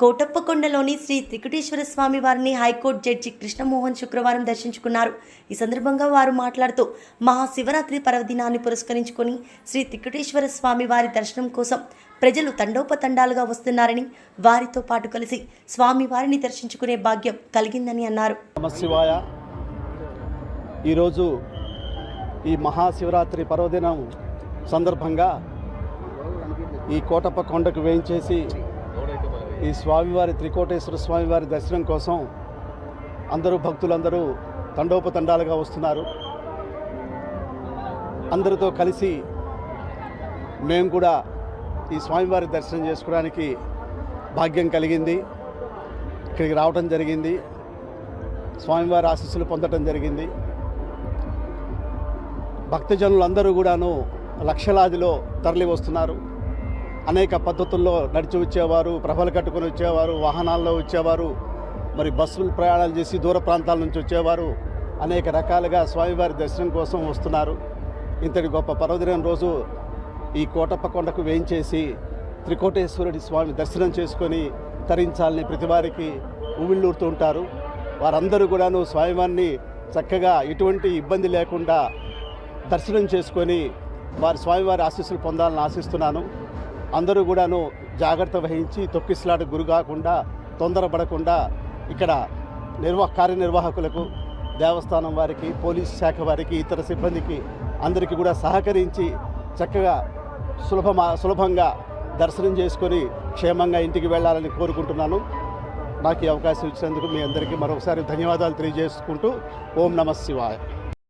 కోటప్పకొండలోని శ్రీ త్రికుటేశ్వర స్వామి వారిని high court judge Krishnamohan శుక్రవారం దర్శించుకున్నారు. ఈ సందర్భంగా వారు మాట్లాడుతూ మహాశివరాత్రి పర్వదినాన్ని పురస్కరించుకొని శ్రీ త్రికుటేశ్వర స్వామి వారి దర్శనం కోసం ప్రజలు తండోపతండాలుగా వస్తున్నారని వారితో పాటు కలిసి స్వామి వారిని దర్శించుకునే భాగ్యం కలిగిందని అన్నారు. ఈరోజు ఈ మహాశివరాత్రి పర్వదినం సందర్భంగా ఈ కోటప్ప కొండకు వేయించేసి ఈ స్వామివారి త్రికోటేశ్వర స్వామివారి దర్శనం కోసం అందరూ భక్తులందరూ తండోపతండాలుగా వస్తున్నారు. అందరితో కలిసి మేము కూడా ఈ స్వామివారి దర్శనం చేసుకోవడానికి భాగ్యం కలిగింది. ఇక్కడికి రావటం జరిగింది. స్వామివారి ఆశీస్సులు పొందటం జరిగింది. భక్తజనులందరూ కూడాను లక్షలాదిలో తరలి వస్తున్నారు అనేక పద్ధతుల్లో నడిచి వచ్చేవారు ప్రభలు కట్టుకొని వచ్చేవారు వాహనాల్లో వచ్చేవారు మరి బస్సులు ప్రయాణాలు చేసి దూర ప్రాంతాల నుంచి వచ్చేవారు. అనేక రకాలుగా స్వామివారి దర్శనం కోసం వస్తున్నారు. ఇంతటి గొప్ప పర్వదినం రోజు ఈ కోటప్ప కొండకు వేయించేసి త్రికోటేశ్వరుడి స్వామి దర్శనం చేసుకొని తరించాలని ప్రతివారికి ఉవిళ్ళూరుతూ ఉంటారు. వారందరూ కూడాను స్వామివారిని చక్కగా ఎటువంటి ఇబ్బంది లేకుండా దర్శనం చేసుకొని వారి స్వామివారి ఆశీస్సులు పొందాలని ఆశిస్తున్నాను. అందరూ కూడాను జాగ్రత్త వహించి తొక్కిసలాట గురి కాకుండా తొందరపడకుండా ఇక్కడ నిర్వా కార్యనిర్వాహకులకు దేవస్థానం వారికి పోలీస్ శాఖ వారికి ఇతర సిబ్బందికి అందరికీ కూడా సహకరించి చక్కగా సులభమా సులభంగా దర్శనం చేసుకొని క్షేమంగా ఇంటికి వెళ్ళాలని కోరుకుంటున్నాను. నాకు ఈ అవకాశం ఇచ్చినందుకు మీ అందరికీ మరొకసారి ధన్యవాదాలు తెలియజేసుకుంటూ ఓం నమ శివాయ.